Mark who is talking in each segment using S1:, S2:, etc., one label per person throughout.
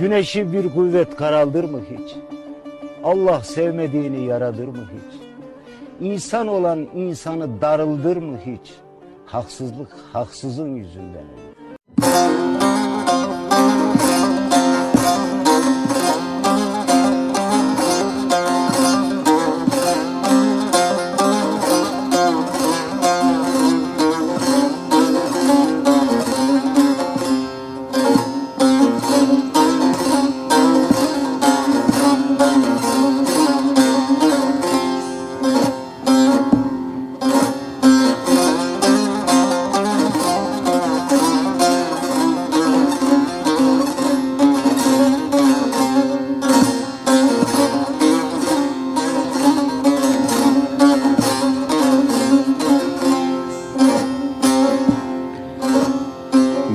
S1: Güneşi bir kuvvet karaldır mı hiç? Allah sevmediğini yaradır mı hiç? İnsan olan insanı darıldır mı hiç? Haksızlık haksızın yüzünden.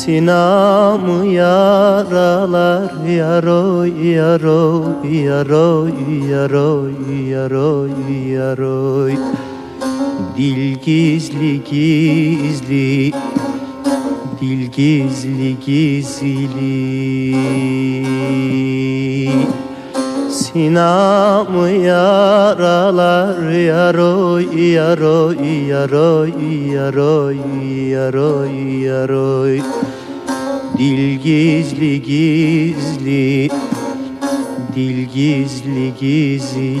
S2: Sinamı yaralar yaroy yaroy yaroy yaroy yaroy yaroy. Dil gizli gizli Dil gizli gizli Sinamı yaralar? Yaroy yaroy yaroy yaroy yaroy yaroy. Dil gizli gizli. Dil gizli gizli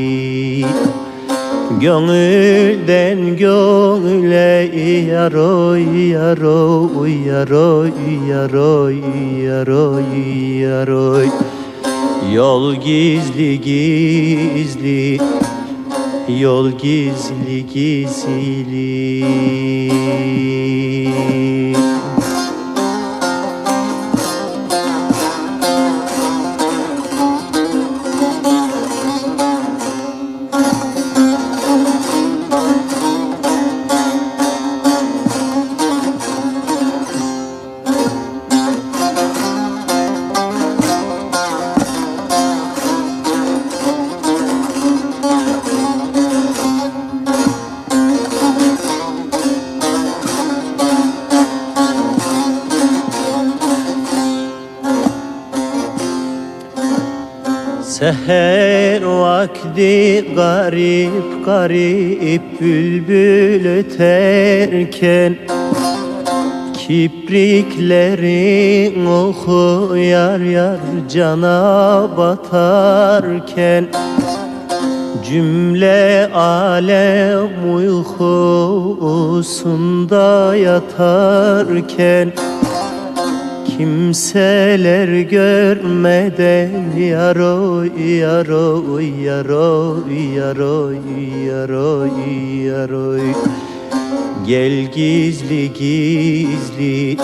S2: Gönülden gönüle yaroy yaroy yaroy yaroy yaroy yaroy Yol gizli gizli Yol gizli gizli Seher vakti garip garip bülbül öterken Kipriklerin oku yar yar cana batarken Cümle alem uykusunda yatarken Kimseler görmeden yaroy yaroy yaroy yaroy yaroy yaroy. Gel gizli gizli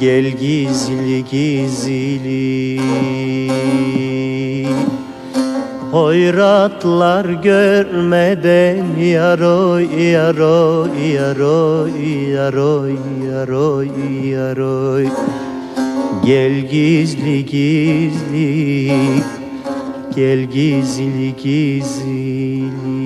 S2: Gel gizli gizli Hoyratlar görmeden yaroy yaroy yaroy yaroy yaroy yaroy. Gel gizli gizli Gel gizli gizli